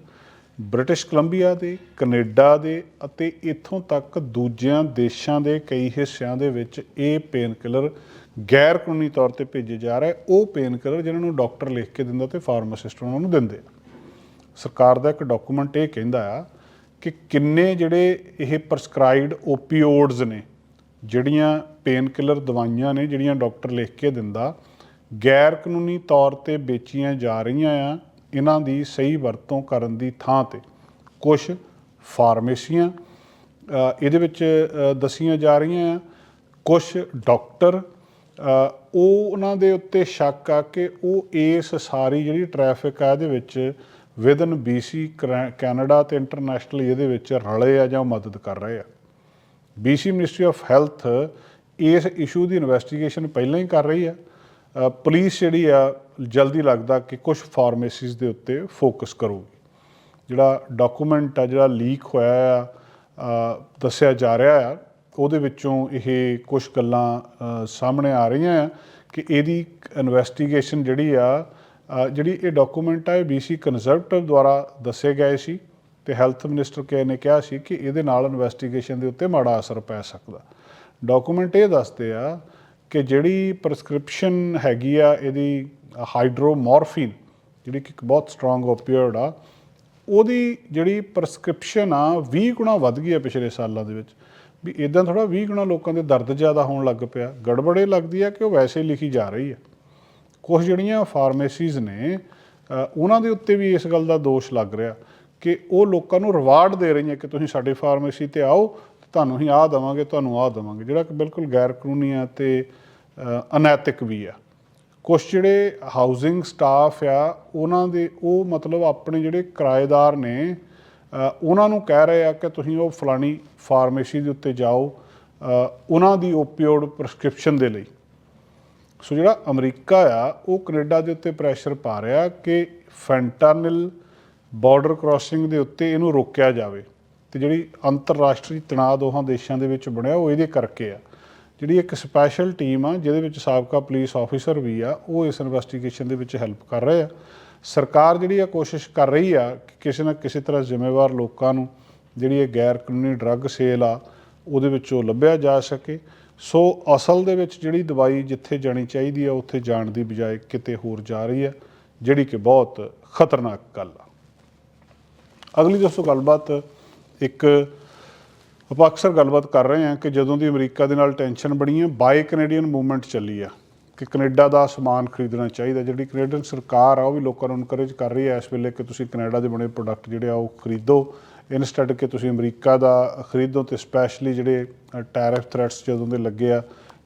ਬ੍ਰਿਟਿਸ਼ ਕੋਲੰਬੀਆ ਦੇ, ਕੈਨੇਡਾ ਦੇ ਅਤੇ ਇੱਥੋਂ ਤੱਕ ਦੂਜਿਆਂ ਦੇਸ਼ਾਂ ਦੇ ਕਈ ਹਿੱਸਿਆਂ ਦੇ ਵਿੱਚ ਇਹ ਪੇਨ ਕਿਲਰ ਗੈਰ ਕਾਨੂੰਨੀ ਤੌਰ ਤੇ ਭੇਜੇ ਜਾ ਰਹੇ। ਉਹ ਪੇਨ ਕਿਲਰ ਜਿਨ੍ਹਾਂ ਨੂੰ ਡਾਕਟਰ ਲਿਖ ਕੇ ਦਿੰਦਾ ਤੇ ਫਾਰਮਾਸਿਸਟ ਉਹਨਾਂ ਨੂੰ ਦਿੰਦੇ ਸਰਕਾਰ ਦਾ ਇੱਕ ਡਾਕੂਮੈਂਟ ਇਹ ਕਹਿੰਦਾ ਆ ਕਿ ਕਿੰਨੇ ਜਿਹੜੇ ਇਹ ਪ੍ਰਸਕ੍ਰਾਈਬਡ ਓਪੀਓਡਸ ਨੇ, ਜਿਹੜੀਆਂ ਪੇਨ ਕਿਲਰ ਦਵਾਈਆਂ ਨੇ, ਜਿਹੜੀਆਂ ਡਾਕਟਰ ਲਿਖ ਕੇ ਦਿੰਦਾ, ਗੈਰ ਕਾਨੂੰਨੀ ਤੌਰ ਤੇ ਵੇਚੀਆਂ ਜਾ ਰਹੀਆਂ ਆ ਇਹਨਾਂ ਦੀ ਸਹੀ ਵਰਤੋਂ ਕਰਨ ਦੀ ਥਾਂ ਤੇ ਕੁਝ ਫਾਰਮੇਸੀਆਂ ਇਹਦੇ ਵਿੱਚ ਅ, ਦੱਸੀਆਂ ਜਾ ਰਹੀਆਂ ਆ। ਕੁਝ ਡਾਕਟਰ ਉਹ ਉਹਨਾਂ ਦੇ ਉੱਤੇ ਸ਼ੱਕ ਆ ਕਿ ਉਹ ਇਸ ਸਾਰੀ ਜਿਹੜੀ ਟ੍ਰੈਫਿਕ ਆ ਇਹਦੇ ਵਿੱਚ ਵਿਦਨ BC ਕਰਾ- ਕੈਨੇਡਾ ਤੇ ਇੰਟਰਨੈਸ਼ਨਲੀ ਇਹਦੇ ਵਿੱਚ ਰਲੇ ਆ ਜਾਂ ਮਦਦ ਕਰ ਰਹੇ ਆ। BC ਮਿਨਿਸਟਰੀ ਆਫ ਹੈਲਥ ਇਸ ਇਸ਼ੂ ਦੀ ਇਨਵੈਸਟੀਗੇਸ਼ਨ ਪਹਿਲਾਂ ਹੀ ਕਰ ਰਹੀ ਆ। ਪੁਲਿਸ ਜਿਹੜੀ ਆ, ਜਲਦੀ ਲੱਗਦਾ ਕਿ ਕੁਝ ਫਾਰਮੇਸੀਜ਼ ਦੇ ਉੱਤੇ ਫੋਕਸ ਕਰੂਗੀ। ਜਿਹੜਾ ਡਾਕੂਮੈਂਟ ਆ, ਜਿਹੜਾ ਲੀਕ ਹੋਇਆ ਆ ਦੱਸਿਆ ਜਾ ਰਿਹਾ ਆ, ਉਹਦੇ ਵਿੱਚੋਂ ਇਹ ਕੁਝ ਗੱਲਾਂ ਸਾਹਮਣੇ ਆ ਰਹੀਆਂ ਆ ਕਿ ਇਹਦੀ ਇਨਵੈਸਟੀਗੇਸ਼ਨ ਜਿਹੜੀ ਆ ਜਿਹੜੀ ਇਹ ਡਾਕੂਮੈਂਟ ਆ, ਇਹ BC ਕੰਜ਼ਰਵੇਟਿਵ ਦੁਆਰਾ ਦੱਸੇ ਗਏ ਸੀ ਤੇ ਹੈਲਥ ਮਿਨਿਸਟਰ ਕੇ ਨੇ ਕਿਹਾ ਸੀ ਕਿ ਇਹਦੇ ਨਾਲ ਇਨਵੈਸਟੀਗੇਸ਼ਨ ਦੇ ਉੱਤੇ ਮਾੜਾ ਅਸਰ ਪੈ ਸਕਦਾ। ਡਾਕੂਮੈਂਟ ਇਹ ਦੱਸਦੇ ਆ ਕਿ ਜਿਹੜੀ ਪ੍ਰਸਕ੍ਰਿਪਸ਼ਨ ਹੈਗੀ ਆ, ਇਹਦੀ ਹਾਈਡਰੋਮੋਰਫਿਨ ਜਿਹੜੀ ਕਿ ਇੱਕ ਬਹੁਤ ਸਟਰੋਂਗ ਓਪੀਓਇਡ ਆ, ਉਹਦੀ ਜਿਹੜੀ ਪ੍ਰਸਕ੍ਰਿਪਸ਼ਨ ਆ 20 ਗੁਣਾ ਵੱਧ ਗਈ ਆ ਪਿਛਲੇ ਸਾਲਾਂ ਦੇ ਵਿੱਚ। ਵੀ ਇਦਾਂ ਥੋੜਾ 20 ਗੁਣਾ ਲੋਕਾਂ ਦੇ ਦਰਦ ਜ਼ਿਆਦਾ ਹੋਣ ਲੱਗ ਪਿਆ। ਗੜਬੜੇ ਲੱਗਦੀ ਆ ਕਿ ਉਹ ਵੈਸੇ ਲਿਖੀ ਜਾ ਰਹੀ ਆ। ਕੁਝ ਜਿਹੜੀਆਂ ਫਾਰਮੇਸੀਜ਼ ਨੇ ਉਹਨਾਂ ਦੇ ਉੱਤੇ ਵੀ ਇਸ ਗੱਲ ਦਾ ਦੋਸ਼ ਲੱਗ ਰਿਹਾ ਕਿ ਉਹ ਲੋਕਾਂ ਨੂੰ ਰਿਵਾਰਡ ਦੇ ਰਹੀਆਂ ਕਿ ਤੁਸੀਂ ਸਾਡੇ ਫਾਰਮੇਸੀ ਤੇ ਆਓ ਤੁਹਾਨੂੰ ਹੀ ਆਹ ਦੇਵਾਂਗੇ, ਤੁਹਾਨੂੰ ਆਹ ਦੇਵਾਂਗੇ। ਜਿਹੜਾ ਕਿ ਬਿਲਕੁਲ ਗੈਰ ਕਾਨੂੰਨੀ ਆ ਤੇ ਅਨੈਤਿਕ ਵੀ ਆ ਕੁਝ ਜਿਹੜੇ ਹਾਊਸਿੰਗ ਸਟਾਫ ਆ, ਉਹਨਾਂ ਦੇ ਉਹ ਮਤਲਬ ਆਪਣੇ ਜਿਹੜੇ ਕਿਰਾਏਦਾਰ ਨੇ ਉਹਨਾਂ ਨੂੰ ਕਹਿ ਰਹੇ ਆ ਕਿ ਤੁਸੀਂ ਉਹ ਫਲਾਣੀ ਫਾਰਮੇਸੀ ਦੇ ਉੱਤੇ ਜਾਓ ਉਹਨਾਂ ਦੀ ਓਪੀਓਡ ਪ੍ਰਸਕ੍ਰਿਪਸ਼ਨ ਦੇ ਲਈ। ਸੋ ਜਿਹੜਾ ਅਮਰੀਕਾ ਆ, ਉਹ ਕੈਨੇਡਾ ਦੇ ਉੱਤੇ ਪ੍ਰੈਸ਼ਰ ਪਾ ਰਿਹਾ ਕਿ ਫੈਂਟਾਨਿਲ ਬਾਰਡਰ ਕ੍ਰਾਸਿੰਗ ਦੇ ਉੱਤੇ ਇਹਨੂੰ ਰੋਕਿਆ ਜਾਵੇ। ਤੇ ਜਿਹੜੀ ਅੰਤਰਰਾਸ਼ਟਰੀ ਤਣਾਅ ਦੋਹਾਂ ਦੇਸ਼ਾਂ ਦੇ ਵਿੱਚ ਬਣਿਆ, ਉਹ ਇਹਦੇ ਕਰਕੇ ਆ। ਜਿਹੜੀ ਇੱਕ ਸਪੈਸ਼ਲ ਟੀਮ ਆ, ਜਿਹਦੇ ਵਿੱਚ ਸਾਬਕਾ ਪੁਲਿਸ ਆਫੀਸਰ ਵੀ ਆ, ਉਹ ਇਸ ਇਨਵੈਸਟੀਗੇਸ਼ਨ ਦੇ ਵਿੱਚ ਹੈਲਪ ਕਰ ਰਹੇ ਆ। ਸਰਕਾਰ ਜਿਹੜੀ ਆ, ਕੋਸ਼ਿਸ਼ ਕਰ ਰਹੀ ਆ ਕਿ ਕਿਸੇ ਨਾ ਕਿਸੇ ਤਰ੍ਹਾਂ ਜ਼ਿੰਮੇਵਾਰ ਲੋਕਾਂ ਨੂੰ ਜਿਹੜੀ ਇਹ ਗੈਰ ਕਾਨੂੰਨੀ ਡਰੱਗ ਸੇਲ ਆ, ਉਹਦੇ ਵਿੱਚੋਂ ਲੱਭਿਆ ਜਾ ਸਕੇ। ਸੋ ਅਸਲ ਦੇ ਵਿੱਚ ਜਿਹੜੀ ਦਵਾਈ ਜਿੱਥੇ ਜਾਣੀ ਚਾਹੀਦੀ ਆ, ਉੱਥੇ ਜਾਣ ਦੀ ਬਜਾਏ ਕਿਤੇ ਹੋਰ ਜਾ ਰਹੀ ਆ, ਜਿਹੜੀ ਕਿ ਬਹੁਤ ਖਤਰਨਾਕ ਗੱਲ ਆ। ਅਗਲੀ ਦੋਸਤੋ, ਗੱਲਬਾਤ ਇੱਕ ਆਪਾਂ ਅਕਸਰ ਗੱਲਬਾਤ ਕਰ ਰਹੇ ਹਾਂ ਕਿ ਜਦੋਂ ਦੀ ਅਮਰੀਕਾ ਦੇ ਨਾਲ ਟੈਨਸ਼ਨ ਬਣੀ ਹੈ, ਬਾਏ ਕੈਨੇਡੀਅਨ ਮੂਵਮੈਂਟ ਚੱਲੀ ਆ ਕਿ ਕੈਨੇਡਾ ਦਾ ਸਮਾਨ ਖਰੀਦਣਾ ਚਾਹੀਦਾ। ਜਿਹੜੀ ਕੈਨੇਡੀਅਨ ਸਰਕਾਰ ਆ, ਉਹ ਵੀ ਲੋਕਾਂ ਨੂੰ ਇਨਕਰੇਜ ਕਰ ਰਹੀ ਹੈ ਇਸ ਵੇਲੇ ਕਿ ਤੁਸੀਂ ਕੈਨੇਡਾ ਦੇ ਬਣੇ ਪ੍ਰੋਡਕਟ ਜਿਹੜੇ ਆ, ਉਹ ਖਰੀਦੋ। ਇਨਸਟੈਡ ਕਿ ਤੁਸੀਂ ਅਮਰੀਕਾ ਦਾ ਖਰੀਦੋ ਤੇ ਸਪੈਸ਼ਲੀ ਜਿਹੜੇ ਟੈਰਿਫ ਥ੍ਰੈਟਸ ਜਦੋਂ ਦੇ ਲੱਗੇ ਆ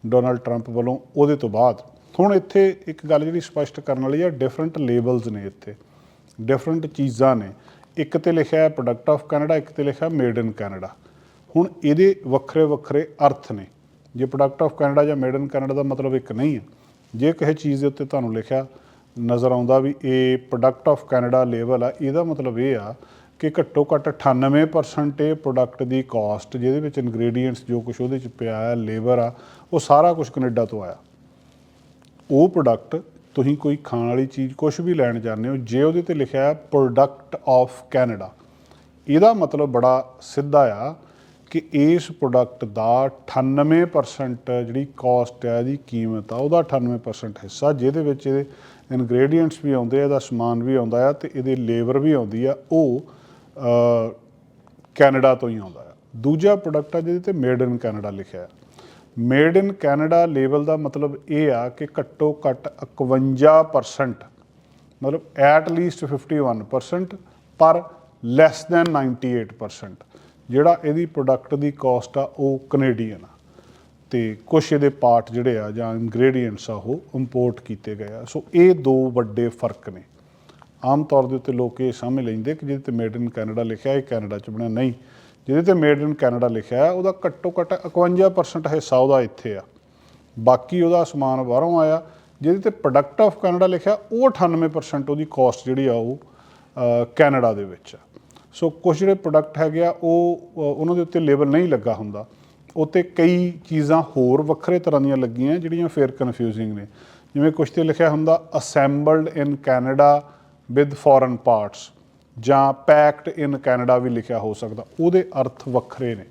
ਡੋਨਲਡ ਟਰੰਪ ਵੱਲੋਂ, ਉਹਦੇ ਤੋਂ ਬਾਅਦ। ਹੁਣ ਇੱਥੇ ਇੱਕ ਗੱਲ ਜਿਹੜੀ ਸਪਸ਼ਟ ਕਰਨ ਵਾਲੀ ਆ ਡਿਫਰੈਂਟ ਲੇਬਲਸ ਨੇ ਇੱਥੇ। ਡਿਫਰੈਂਟ ਚੀਜ਼ਾਂ ਨੇ। ਇੱਕ ਤੇ ਲਿਖਿਆ ਹੈ ਪ੍ਰੋਡਕਟ ਆਫ ਕੈਨੇਡਾ ਇੱਕ ਤੇ ਲਿਖਿਆ ਮੇਡ ਇਨ ਕੈਨੇਡਾ ਹੁਣ ਇਹਦੇ ਵੱਖਰੇ ਵੱਖਰੇ ਅਰਥ ਨੇ। ਜੇ ਪ੍ਰੋਡਕਟ ਆਫ ਕੈਨੇਡਾ ਜਾਂ ਮੇਡ ਇਨ ਕੈਨੇਡਾ ਦਾ ਮਤਲਬ ਇੱਕ ਨਹੀਂ ਹੈ, ਜੇ ਕਿਸੇ ਚੀਜ਼ ਦੇ ਉੱਤੇ ਤੁਹਾਨੂੰ ਲਿਖਿਆ ਨਜ਼ਰ ਆਉਂਦਾ ਵੀ ਇਹ ਪ੍ਰੋਡਕਟ ਆਫ ਕੈਨੇਡਾ ਲੇਬਲ ਆ, ਇਹਦਾ ਮਤਲਬ ਇਹ ਆ ਕਿ ਘੱਟੋ ਘੱਟ 98% ਇਹ ਪ੍ਰੋਡਕਟ ਦੀ ਕਾਸਟ ਜਿਹਦੇ ਵਿੱਚ ਇਨਗਰੀਡੀਅੰਟਸ ਜੋ ਕੁਝ ਉਹਦੇ ਚ ਪਿਆ ਹੈ ਲੇਬਰ ਆ, ਉਹ ਸਾਰਾ ਕੁਝ ਕੈਨੇਡਾ ਤੋਂ ਆਇਆ। ਉਹ ਪ੍ਰੋਡਕਟ ਤੁਸੀਂ ਕੋਈ ਖਾਣ ਵਾਲੀ ਚੀਜ਼ ਕੁਝ ਵੀ ਲੈਣ ਜਾਂਦੇ ਹੋ, ਜੇ ਉਹਦੇ ਤੇ ਲਿਖਿਆ ਹੈ ਪ੍ਰੋਡਕਟ ਆਫ ਕੈਨੇਡਾ ਇਹਦਾ ਮਤਲਬ ਬੜਾ ਸਿੱਧਾ ਆ ਕਿ ਇਸ ਪ੍ਰੋਡਕਟ ਦਾ 98% ਜਿਹੜੀ ਕਾਸਟ ਹੈ, ਇਹਦੀ ਕੀਮਤ ਆ, ਉਹਦਾ 98% ਹਿੱਸਾ, ਜਿਹਦੇ ਵਿੱਚ ਇਹਦੇ ਇਨਗਰੀਡੀਅੰਟਸ ਵੀ ਆਉਂਦੇ ਆ, ਇਹਦਾ ਸਮਾਨ ਵੀ ਆਉਂਦਾ ਆ ਤੇ ਇਹਦੇ ਲੇਬਰ ਵੀ ਆਉਂਦੀ ਆ, ਉਹ ਕੈਨੇਡਾ ਤੋਂ ਹੀ ਆਉਂਦਾ ਆ। ਦੂਜਾ ਪ੍ਰੋਡਕਟ ਆ ਜਿਹਦੇ ਤੇ ਮੇਡ ਇਨ ਕੈਨੇਡਾ ਲਿਖਿਆ ਹੈ ਮੇਡ ਇਨ ਕੈਨੇਡਾ ਲੇਬਲ ਦਾ ਮਤਲਬ ਇਹ ਆ ਕਿ ਘੱਟੋ ਘੱਟ 51% ਮਤਲਬ ਐਟ ਲੀਸਟ 51% ਪਰ ਲੈਸ ਦੈਨ 98% ਜਿਹੜਾ ਇਹਦੀ ਪ੍ਰੋਡਕਟ ਦੀ ਕਾਸਟ ਆ ਉਹ ਕੈਨੇਡੀਅਨ ਆ। ਤੇ ਕੁਝ ਇਹਦੇ ਪਾਰਟ ਜਿਹੜੇ ਆ ਜਾਂ ਇਨਗਰੀਡੀਅੰਟਸ ਆ ਉਹ ਇੰਪੋਰਟ ਕੀਤੇ ਗਏ ਆ। ਸੋ ਇਹ ਦੋ ਵੱਡੇ ਫ਼ਰਕ ਨੇ। ਆਮ ਤੌਰ ਦੇ ਉੱਤੇ ਲੋਕ ਇਹ ਸਮਝ ਲੈਂਦੇ ਕਿ ਜਿਹਦੇ ਤੇ ਮੇਡ ਇਨ ਕੈਨੇਡਾ ਲਿਖਿਆ ਹੈ ਕੈਨੇਡਾ ਚ ਬਣਿਆ। ਨਹੀਂ ਜਿਹਦੇ ਤੇ ਮੇਡ ਇਨ ਕੈਨੇਡਾ ਲਿਖਿਆ ਉਹਦਾ ਘੱਟੋ ਘੱਟ 51% ਹਿੱਸਾ ਉਹਦਾ ਇੱਥੇ ਆ। ਬਾਕੀ ਉਹਦਾ ਸਮਾਨ ਬਾਹਰੋਂ ਆਇਆ, ਜਿਹਦੇ ਤੇ ਪ੍ਰੋਡਕਟ ਆਫ ਕੈਨੇਡਾ ਲਿਖਿਆ, ਉਹ 98% ਉਹਦੀ ਕਾਸਟ ਜਿਹੜੀ ਆ ਉਹ ਕੈਨੇਡਾ ਦੇ ਵਿੱਚ ਆ। ਸੋ ਕੁਝ ਜਿਹੜੇ ਪ੍ਰੋਡਕਟ ਹੈਗੇ ਆ, ਉਹ ਉਹਨਾਂ ਦੇ ਉੱਤੇ ਲੇਬਲ ਨਹੀਂ ਲੱਗਾ ਹੁੰਦਾ। ਉੱਤੇ ਕਈ ਚੀਜ਼ਾਂ ਹੋਰ ਵੱਖਰੇ ਤਰ੍ਹਾਂ ਦੀਆਂ ਲੱਗੀਆਂ ਜਿਹੜੀਆਂ ਫੇਰ ਕਨਫਿਊਜ਼ਿੰਗ ਨੇ। ਜਿਵੇਂ ਕੁਝ ਤੇ ਲਿਖਿਆ ਹੁੰਦਾ assembled in Canada with foreign parts ਜਾਂ ਪੈਕਡ ਇਨ ਕੈਨੇਡਾ ਵੀ ਲਿਖਿਆ ਹੋ ਸਕਦਾ। ਉਹਦੇ ਅਰਥ ਵੱਖਰੇ ਨੇ।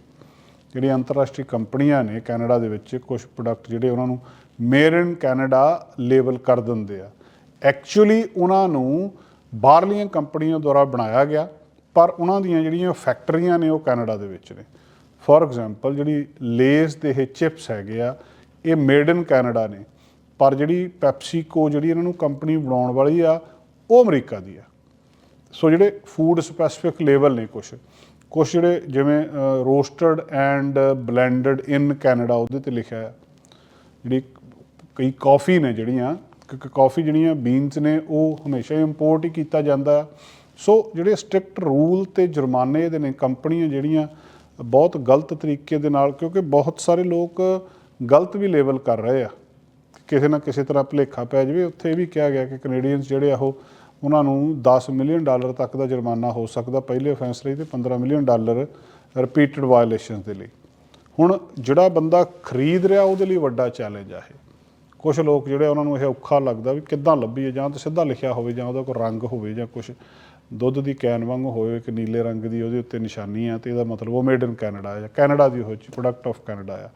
ਜਿਹੜੀਆਂ ਅੰਤਰਰਾਸ਼ਟਰੀ ਕੰਪਨੀਆਂ ਨੇ ਕੈਨੇਡਾ ਦੇ ਵਿੱਚ ਕੁਝ ਪ੍ਰੋਡਕਟ ਜਿਹੜੇ ਉਹਨਾਂ ਨੂੰ ਮੇਡ ਇਨ ਕੈਨੇਡਾ ਲੇਬਲ ਕਰ ਦਿੰਦੇ ਆ। ਐਕਚੁਅਲੀ ਉਹਨਾਂ ਨੂੰ ਬਾਹਰਲੀਆਂ ਕੰਪਨੀਆਂ ਦੁਆਰਾ ਬਣਾਇਆ ਗਿਆ, ਪਰ ਉਹਨਾਂ ਦੀਆਂ ਜਿਹੜੀਆਂ ਫੈਕਟਰੀਆਂ ਨੇ ਉਹ ਕੈਨੇਡਾ ਦੇ ਵਿੱਚ ਨੇ। ਫੋਰ ਐਗਜ਼ਾਮਪਲ ਜਿਹੜੀ ਲੇਸ ਦੇ ਇਹ ਚਿਪਸ ਹੈਗੇ ਆ, ਇਹ ਮੇਡ ਇਨ ਕੈਨੇਡਾ ਨੇ। ਪਰ ਜਿਹੜੀ ਪੈਪਸੀਕੋ ਜਿਹੜੀ ਇਹਨਾਂ ਨੂੰ ਕੰਪਨੀ ਬਣਾਉਣ ਵਾਲੀ ਆ, ਉਹ ਅਮਰੀਕਾ ਦੀ ਆ। ਸੋ ਜਿਹੜੇ ਫੂਡ ਸਪੈਸੀਫਿਕ ਲੇਬਲ ਨੇ ਕੁਝ ਕੁਝ ਜਿਹੜੇ ਜਿਵੇਂ roasted and blended in Canada ਉਹਦੇ ਤੇ ਲਿਖਿਆ ਹੈ। ਜਿਹੜੀ ਕਈ ਕਾਫੀ ਨੇ ਜਿਹੜੀਆਂ ਕਿਉਂਕਿ ਕਾਫੀ ਜਿਹੜੀਆਂ ਬੀਨਸ ਨੇ, ਉਹ ਹਮੇਸ਼ਾ ਇੰਪੋਰਟ ਹੀ ਕੀਤਾ ਜਾਂਦਾ ਆ ਸੋ ਜਿਹੜੇ ਸਟ੍ਰਿਕਟ ਰੂਲ ਤੇ ਜੁਰਮਾਨੇ ਦੇ ਨੇ, ਕੰਪਨੀਆਂ ਜਿਹੜੀਆਂ ਬਹੁਤ ਗਲਤ ਤਰੀਕੇ ਦੇ ਨਾਲ, ਕਿਉਂਕਿ ਬਹੁਤ ਸਾਰੇ ਲੋਕ ਗਲਤ ਵੀ ਲੇਬਲ ਕਰ ਰਹੇ ਆ। ਕਿਸੇ ਨਾ ਕਿਸੇ ਤਰ੍ਹਾਂ ਭੁਲੇਖਾ ਪੈ ਜਾਵੇ, ਉੱਥੇ ਇਹ ਵੀ ਕਿਹਾ ਗਿਆ ਕਿ ਕੈਨੇਡੀਅਨਸ ਜਿਹੜੇ ਆ ਉਹ ਉਹਨਾਂ ਨੂੰ 10 ਮਿਲੀਅਨ ਡਾਲਰ ਤੱਕ ਦਾ ਜੁਰਮਾਨਾ ਹੋ ਸਕਦਾ ਪਹਿਲੇ ਆਫੈਂਸ ਲਈ ਤੇ 15 ਮਿਲੀਅਨ ਡਾਲਰ ਰਿਪੀਟਡ ਵਾਇਲੇਸ਼ਨਸ ਦੇ ਲਈ। ਹੁਣ ਜਿਹੜਾ ਬੰਦਾ ਖਰੀਦ ਰਿਹਾ ਉਹਦੇ ਲਈ ਵੱਡਾ ਚੈਲੰਜ ਆ ਇਹ। ਕੁਝ ਲੋਕ ਜਿਹੜੇ ਉਹਨਾਂ ਨੂੰ ਇਹ ਔਖਾ ਲੱਗਦਾ ਵੀ ਕਿੱਦਾਂ ਲੱਭੀਏ, ਜਾਂ ਤਾਂ ਸਿੱਧਾ ਲਿਖਿਆ ਹੋਵੇ, ਜਾਂ ਉਹਦਾ ਕੋਈ ਰੰਗ ਹੋਵੇ, ਜਾਂ ਕੁਝ ਦੁੱਧ ਦੀ ਕੈਨ ਵਾਂਗੂ ਹੋਵੇ ਕਿ ਨੀਲੇ ਰੰਗ ਦੀ ਉਹਦੇ ਉੱਤੇ ਨਿਸ਼ਾਨੀ ਆ ਤੇ ਇਹਦਾ ਮਤਲਬ ਉਹ ਮੇਡ ਇਨ ਕੈਨੇਡਾ ਆ ਜਾਂ ਕੈਨੇਡਾ ਦੀ ਹੋਈ ਪ੍ਰੋਡਕਟ ਆਫ ਕੈਨੇਡਾ ਆ।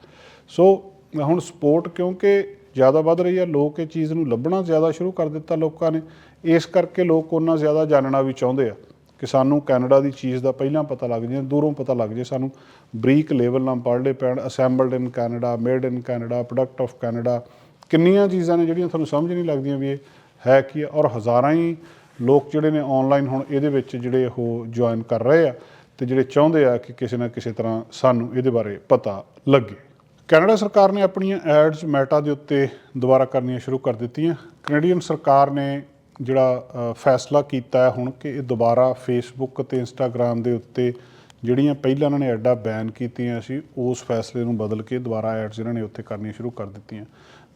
ਸੋ ਹੁਣ ਸਪੋਰਟ ਕਿਉਂਕਿ ਜ਼ਿਆਦਾ ਵੱਧ ਰਹੀ ਆ ਲੋਕ ਇਹ ਚੀਜ਼ ਨੂੰ ਲੱਭਣਾ ਜ਼ਿਆਦਾ ਸ਼ੁਰੂ ਕਰ ਦਿੱਤਾ ਲੋਕਾਂ ਨੇ। ਇਸ ਕਰਕੇ ਲੋਕ ਉਹਨਾਂ ਜ਼ਿਆਦਾ ਜਾਣਨਾ ਵੀ ਚਾਹੁੰਦੇ ਆ ਕਿ ਸਾਨੂੰ ਕੈਨੇਡਾ ਦੀ ਚੀਜ਼ ਦਾ ਪਹਿਲਾਂ ਪਤਾ ਲੱਗ ਜੇ, ਦੂਰੋਂ ਪਤਾ ਲੱਗ ਜੇ ਸਾਨੂੰ ਬਰੀਕ ਲੈਵਲ ਨਾਲ ਪੜ੍ਹਦੇ ਪੈਣ assembled in Canada made in Canada product of Canada ਕਿੰਨੀਆਂ ਚੀਜ਼ਾਂ ਨੇ ਜਿਹੜੀਆਂ ਤੁਹਾਨੂੰ ਸਮਝ ਨਹੀਂ ਲੱਗਦੀਆਂ ਵੀ ਇਹ ਹੈ ਕੀ ਆ, ਔਰ ਹਜ਼ਾਰਾਂ ਹੀ ਲੋਕ ਜਿਹੜੇ ਨੇ ਆਨਲਾਈਨ ਹੁਣ ਇਹਦੇ ਵਿੱਚ ਜਿਹੜੇ ਉਹ ਜੁਆਇਨ ਕਰ ਰਹੇ ਆ ਤੇ ਜਿਹੜੇ ਚਾਹੁੰਦੇ ਆ ਕਿ ਕਿਸੇ ਨਾ ਕਿਸੇ ਤਰ੍ਹਾਂ ਸਾਨੂੰ ਇਹਦੇ ਬਾਰੇ ਪਤਾ ਲੱਗੇ। ਕੈਨੇਡਾ ਸਰਕਾਰ ਨੇ ਆਪਣੀਆਂ ਐਡਸ ਮੈਟਾ ਦੇ ਉੱਤੇ ਦੁਬਾਰਾ ਕਰਨੀਆਂ ਸ਼ੁਰੂ ਕਰ ਦਿੱਤੀਆਂ। ਕੈਨੇਡੀਅਨ ਸਰਕਾਰ ਨੇ ਜਿਹੜਾ ਫੈਸਲਾ ਕੀਤਾ ਹੈ ਹੁਣ ਕਿ ਇਹ ਦੁਬਾਰਾ ਫੇਸਬੁੱਕ ਤੇ ਇੰਸਟਾਗ੍ਰam ਦੇ ਉੱਤੇ ਜਿਹੜੀਆਂ ਪਹਿਲਾਂ ਇਹਨਾਂ ਨੇ ਐਡਾਂ ਬੈਨ ਕੀਤੀਆਂ ਸੀ, ਉਸ ਫੈਸਲੇ ਨੂੰ ਬਦਲ ਕੇ ਦੁਬਾਰਾ ਐਡਸ ਇਹਨਾਂ ਨੇ ਉੱਥੇ ਕਰਨੀਆਂ ਸ਼ੁਰੂ ਕਰ ਦਿੱਤੀਆਂ।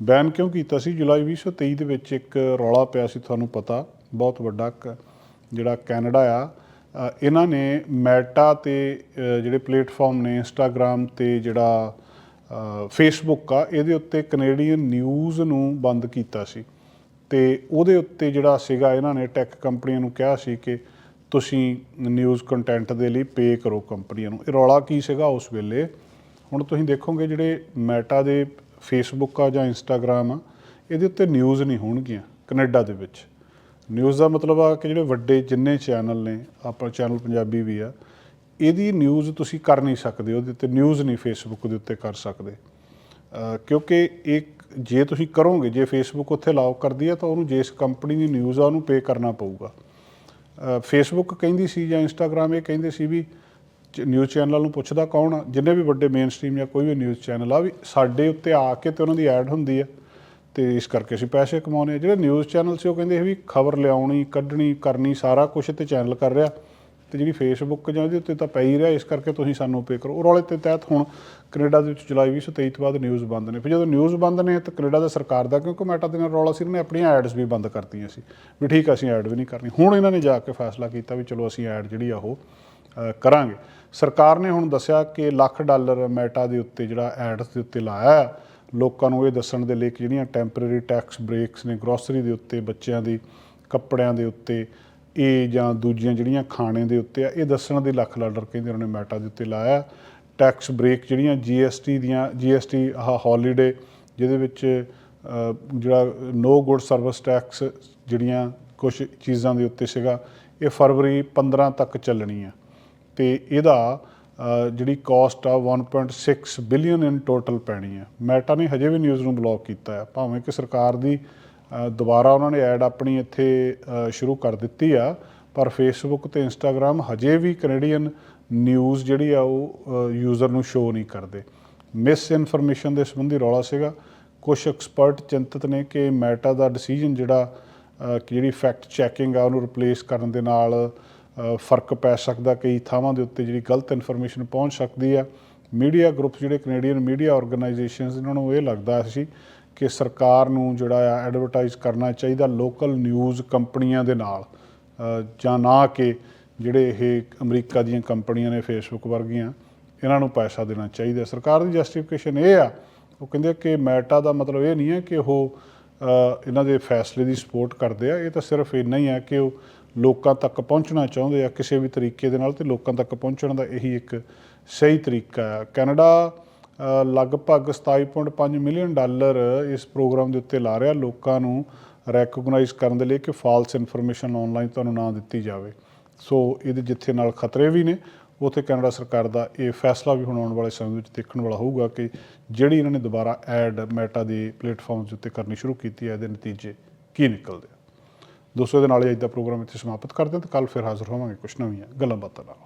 ਬੈਨ ਕਿਉਂ ਕੀਤਾ ਸੀ? ਜੁਲਾਈ 2023 ਦੇ ਵਿੱਚ ਇੱਕ ਰੌਲਾ ਪਿਆ ਸੀ ਤੁਹਾਨੂੰ ਪਤਾ, ਬਹੁਤ ਵੱਡਾ ਕ- ਜਿਹੜਾ ਕੈਨੇਡਾ ਆ ਇਹਨਾਂ ਨੇ ਮੈਟਾ ਤੇ ਜਿਹੜੇ ਪਲੇਟਫਾਰਮ ਨੇ ਇੰਸਟਾਗ੍ਰam ਤੇ ਜਿਹੜਾ ਫੇਸਬੁੱਕ ਆ, ਇਹਦੇ ਉੱਤੇ ਕੈਨੇਡੀਅਨ ਨਿਊਜ਼ ਨੂੰ ਬੰਦ ਕੀਤਾ ਸੀ। ਤੇ ਉਹਦੇ ਉੱਤੇ ਜਿਹੜਾ ਸੀਗਾ, ਇਹਨਾਂ ਨੇ ਟੈਕ ਕੰਪਨੀਆਂ ਨੂੰ ਕਿਹਾ ਸੀ ਕਿ ਤੁਸੀਂ ਨਿਊਜ਼ ਕੰਟੈਂਟ ਦੇ ਲਈ ਪੇ ਕਰੋ ਕੰਪਨੀਆਂ ਨੂੰ। ਇਹ ਰੌਲਾ ਕੀ ਸੀਗਾ ਉਸ ਵੇਲੇ? ਹੁਣ ਤੁਸੀਂ ਦੇਖੋਗੇ ਜਿਹੜੇ ਮੈਟਾ ਦੇ ਫੇਸਬੁੱਕ ਆ ਜਾਂ ਇੰਸਟਾਗ੍ਰam ਆ, ਇਹਦੇ ਉੱਤੇ ਨਿਊਜ਼ ਨਹੀਂ ਹੋਣਗੀਆਂ ਕੈਨੇਡਾ ਦੇ ਵਿੱਚ। ਨਿਊਜ਼ ਦਾ ਮਤਲਬ ਆ ਕਿ ਜਿਹੜੇ ਵੱਡੇ ਜਿੰਨੇ ਚੈਨਲ ਨੇ, ਆਪਾਂ ਚੈਨਲ ਪੰਜਾਬੀ ਵੀ ਆ ਇਹਦੀ ਨਿਊਜ਼ ਤੁਸੀਂ ਕਰ ਨਹੀਂ ਸਕਦੇ, ਉਹਦੇ ਉੱਤੇ ਨਿਊਜ਼ ਨਹੀਂ ਫੇਸਬੁੱਕ ਦੇ ਉੱਤੇ ਕਰ ਸਕਦੇ। ਕਿਉਂਕਿ ਇੱਕ, ਜੇ ਤੁਸੀਂ ਕਰੋਗੇ, ਜੇ ਫੇਸਬੁੱਕ ਉੱਥੇ ਲਾਓ ਕਰਦੀ ਹੈ ਤਾਂ ਉਹਨੂੰ ਜਿਸ ਕੰਪਨੀ ਦੀ ਨਿਊਜ਼ ਆ, ਉਹਨੂੰ ਪੇ ਕਰਨਾ ਪਊਗਾ। ਫੇਸਬੁੱਕ ਕਹਿੰਦੀ ਸੀ ਜਾਂ ਇੰਸਟਾਗ੍ਰam ਇਹ ਕਹਿੰਦੇ ਸੀ ਵੀ ਨਿਊਜ਼ ਚੈਨਲ ਨੂੰ ਪੁੱਛਦਾ ਕੌਣ ਆ? ਜਿੰਨੇ ਵੀ ਵੱਡੇ ਮੇਨ ਸਟ੍ਰੀਮ ਜਾਂ ਕੋਈ ਵੀ ਨਿਊਜ਼ ਚੈਨਲ ਆ, ਵੀ ਸਾਡੇ ਉੱਤੇ ਆ ਕੇ ਤੇ ਉਹਨਾਂ ਦੀ ਐਡ ਹੁੰਦੀ ਆ। ਤੇ ਇਸ ਕਰਕੇ ਅਸੀਂ ਪੈਸੇ ਕਮਾਉਨੇ ਆ। ਜਿਹੜੇ ਨਿਊਜ਼ ਚੈਨਲ ਸੀ, ਉਹ ਕਹਿੰਦੇ ਸੀ ਵੀ ਖਬਰ ਲਿਆਉਣੀ, ਕੱਢਣੀ, ਕਰਨੀ, ਸਾਰਾ ਕੁਝ ਤੇ ਚੈਨਲ ਕਰ ਰਿਹਾ। ਤੇ ਜਿਹੜੀ ਫੇਸਬੁੱਕ ਜਾਂ ਉਹਦੇ ਉੱਤੇ ਤਾਂ ਪੈ ਹੀ ਰਿਹਾ ਇਸ ਕਰਕੇ ਤੁਸੀਂ ਸਾਨੂੰ ਪੇ ਕਰੋ। ਉਹ ਰੌਲੇ ਦੇ ਤਹਿਤ ਹੁਣ ਕੈਨੇਡਾ ਦੇ ਵਿੱਚ ਜੁਲਾਈ 2023 ਤੋਂ ਬਾਅਦ ਨਿਊਜ਼ ਬੰਦ ਨੇ। ਫਿਰ ਜਦੋਂ ਨਿਊਜ਼ ਬੰਦ ਨੇ ਤਾਂ ਕੈਨੇਡਾ ਦਾ ਸਰਕਾਰ ਦਾ ਕਿਉਂਕਿ ਮੈਟਾ ਦੇ ਨਾਲ ਰੌਲਾ ਸੀ ਉਹਨੇ ਆਪਣੀਆਂ ਐਡਸ ਵੀ ਬੰਦ ਕਰਤੀਆਂ ਸੀ। ਵੀ ਠੀਕ ਆ, ਅਸੀਂ ਐਡ ਵੀ ਨਹੀਂ ਕਰਨੀ। ਹੁਣ ਇਹਨਾਂ ਨੇ ਜਾ ਕੇ ਫੈਸਲਾ ਕੀਤਾ ਵੀ ਚਲੋ ਅਸੀਂ ਐਡ ਜਿਹੜੀ ਆ ਉਹ ਕਰਾਂਗੇ। ਸਰਕਾਰ ਨੇ ਹੁਣ ਦੱਸਿਆ ਕਿ ਲੱਖ ਡਾਲਰ ਮੈਟਾ ਦੇ ਉੱਤੇ ਜਿਹੜਾ ਐਡਸ ਦੇ ਉੱਤੇ ਲਾਇਆ ਲੋਕਾਂ ਨੂੰ ਇਹ ਦੱਸਣ ਦੇ ਲਈ ਕਿ ਜਿਹੜੀਆਂ ਟੈਂਪਰੇਰੀ ਟੈਕਸ ਬ੍ਰੇਕਸ ਨੇ ਗਰੋਸਰੀ ਦੇ ਉੱਤੇ ਬੱਚਿਆਂ ਦੀ ਕੱਪੜਿਆਂ ਦੇ ਉੱਤੇ ਇਹ ਜਾਂ ਦੂਜੀਆਂ ਜਿਹੜੀਆਂ ਖਾਣੇ ਦੇ ਉੱਤੇ ਆ, ਇਹ ਦੱਸਣ ਦੇ ਲੱਖ ਡਾਲਰ ਕਹਿੰਦੇ ਉਹਨਾਂ ਨੇ ਮੈਟਾ ਦੇ ਉੱਤੇ ਲਾਇਆ। ਟੈਕਸ ਬ੍ਰੇਕ ਜਿਹੜੀਆਂ ਜੀਐਸਟੀ ਦੀਆਂ ਜੀਐਸਟੀ ਆਹ ਹੌਲੀਡੇ ਜਿਹਦੇ ਵਿੱਚ ਜਿਹੜਾ ਨੋ ਗੁੱਡ ਸਰਵਿਸ ਟੈਕਸ ਜਿਹੜੀਆਂ ਕੁਝ ਚੀਜ਼ਾਂ ਦੇ ਉੱਤੇ ਸੀਗਾ, ਇਹ ਫਰਵਰੀ 15 ਤੱਕ ਚੱਲਣੀ ਆ। ਤੇ ਇਹਦਾ ਜਿਹੜੀ ਕਾਸਟ ਆ 1.6 ਬਿਲੀਅਨ ਇਨ ਟੋਟਲ ਪੈਣੀ ਆ। ਮੈਟਾ ਨੇ ਹਜੇ ਵੀ ਨਿਊਜ਼ ਨੂੰ ਬਲੌਕ ਕੀਤਾ ਆ, ਭਾਵੇਂ ਕਿ ਸਰਕਾਰ ਦੀ ਦੁਬਾਰਾ ਉਹਨਾਂ ਨੇ ਐਡ ਆਪਣੀ ਇੱਥੇ ਸ਼ੁਰੂ ਕਰ ਦਿੱਤੀ ਆ। ਪਰ ਫੇਸਬੁੱਕ ਤੇ ਇੰਸਟਾਗ੍ਰam ਹਜੇ ਵੀ ਕੈਨੇਡੀਅਨ ਨਿਊਜ਼ ਜਿਹੜੀ ਆ ਉਹ ਯੂਜ਼ਰ ਨੂੰ ਸ਼ੋ ਨਹੀਂ ਕਰਦੇ। ਮਿਸ ਇਨਫੋਰਮੇਸ਼ਨ ਦੇ ਸੰਬੰਧੀ ਰੌਲਾ ਸੀਗਾ। ਕੁਝ ਐਕਸਪਰਟ ਚਿੰਤਤ ਨੇ ਕਿ ਮੈਟਾ ਦਾ ਡਿਸੀਜਨ ਜਿਹੜਾ ਕਿ ਜਿਹੜੀ ਫੈਕਟ ਚੈਕਿੰਗ ਆ ਉਹਨੂੰ ਰਿਪਲੇਸ ਕਰਨ ਦੇ ਨਾਲ ਫ਼ਰਕ ਪੈ ਸਕਦਾ, ਕਈ ਥਾਵਾਂ ਦੇ ਉੱਤੇ ਜਿਹੜੀ ਗਲਤ ਇਨਫੋਰਮੇਸ਼ਨ ਪਹੁੰਚ ਸਕਦੀ ਆ। ਮੀਡੀਆ ਗਰੁੱਪ ਜਿਹੜੇ ਕੈਨੇਡੀਅਨ ਮੀਡੀਆ ਆਰਗੇਨਾਈਜੇਸ਼ਨਸ ਇਹਨਾਂ ਨੂੰ ਇਹ ਲੱਗਦਾ ਸੀ ਕਿ ਸਰਕਾਰ ਨੂੰ ਜਿਹੜਾ ਆ ਐਡਵਰਟਾਈਜ਼ ਕਰਨਾ ਚਾਹੀਦਾ ਲੋਕਲ ਨਿਊਜ਼ ਕੰਪਨੀਆਂ ਦੇ ਨਾਲ ਜਾਂ ਨਾ ਕਿ ਜਿਹੜੇ ਇਹ ਅਮਰੀਕਾ ਦੀਆਂ ਕੰਪਨੀਆਂ ਨੇ ਫੇਸਬੁੱਕ ਵਰਗੀਆਂ, ਇਹਨਾਂ ਨੂੰ ਪੈਸਾ ਦੇਣਾ ਚਾਹੀਦਾ। ਸਰਕਾਰ ਦੀ ਜਸਟੀਫਿਕੇਸ਼ਨ ਇਹ ਆ, ਉਹ ਕਹਿੰਦੇ ਕਿ ਮੈਟਾ ਦਾ ਮਤਲਬ ਇਹ ਨਹੀਂ ਹੈ ਕਿ ਉਹ ਇਹਨਾਂ ਦੇ ਫੈਸਲੇ ਦੀ ਸਪੋਰਟ ਕਰਦੇ ਆ। ਇਹ ਤਾਂ ਸਿਰਫ ਇੰਨਾ ਹੀ ਹੈ ਕਿ ਉਹ ਲੋਕਾਂ ਤੱਕ ਪਹੁੰਚਣਾ ਚਾਹੁੰਦੇ ਆ, ਕਿਸੇ ਵੀ ਤਰੀਕੇ ਦੇ ਨਾਲ ਤੇ ਲੋਕਾਂ ਤੱਕ ਪਹੁੰਚਣ ਦਾ ਇਹੀ ਇੱਕ ਸਹੀ ਤਰੀਕਾ ਆ। ਕੈਨੇਡਾ ਲਗਭਗ 27.5 ਮਿਲੀਅਨ ਡਾਲਰ ਇਸ ਪ੍ਰੋਗਰਾਮ ਦੇ ਉੱਤੇ ਲਾ ਰਿਹਾ। ਲੋਕਾਂ ਨੂੰ ਰੈਕਗਨਾਈਜ਼ ਕਰਨ ਦੇ ਲਈ ਕਿ ਫਾਲਸ ਇਨਫੋਰਮੇਸ਼ਨ ਆਨਲਾਈਨ ਤੁਹਾਨੂੰ ਨਾ ਦਿੱਤੀ ਜਾਵੇ। ਸੋ ਇਹਦੇ ਜਿੱਥੇ ਨਾਲ ਖਤਰੇ ਵੀ ਨੇ, ਉਥੇ ਕੈਨੇਡਾ ਸਰਕਾਰ ਦਾ ਇਹ ਫੈਸਲਾ ਵੀ ਹੁਣ ਆਉਣ ਵਾਲੇ ਸਮੇਂ ਵਿੱਚ ਦੇਖਣ ਵਾਲਾ ਹੋਊਗਾ ਕਿ ਜਿਹੜੀ ਇਹਨਾਂ ਨੇ ਦੁਬਾਰਾ ਐਡ ਮੈਟਾ ਦੇ ਪਲੇਟਫਾਰਮਸ ਉੱਤੇ ਕਰਨੀ ਸ਼ੁਰੂ ਕੀਤੀ ਹੈ, ਇਹਦੇ ਨਤੀਜੇ ਕੀ ਨਿਕਲਦੇ ਆ? ਦੋਸਤੋ, ਇਹਦੇ ਨਾਲ ਹੀ ਅੱਜ ਦਾ ਪ੍ਰੋਗਰਾਮ ਇੱਥੇ ਸਮਾਪਤ ਕਰਦੇ ਹਾਂ ਤੇ ਕੱਲ ਫਿਰ ਹਾਜ਼ਰ ਹੋਵਾਂਗੇ ਕੁਝ ਨਵੀਆਂ ਗੱਲਾਂ ਬਾਤਾਂ ਨਾਲ।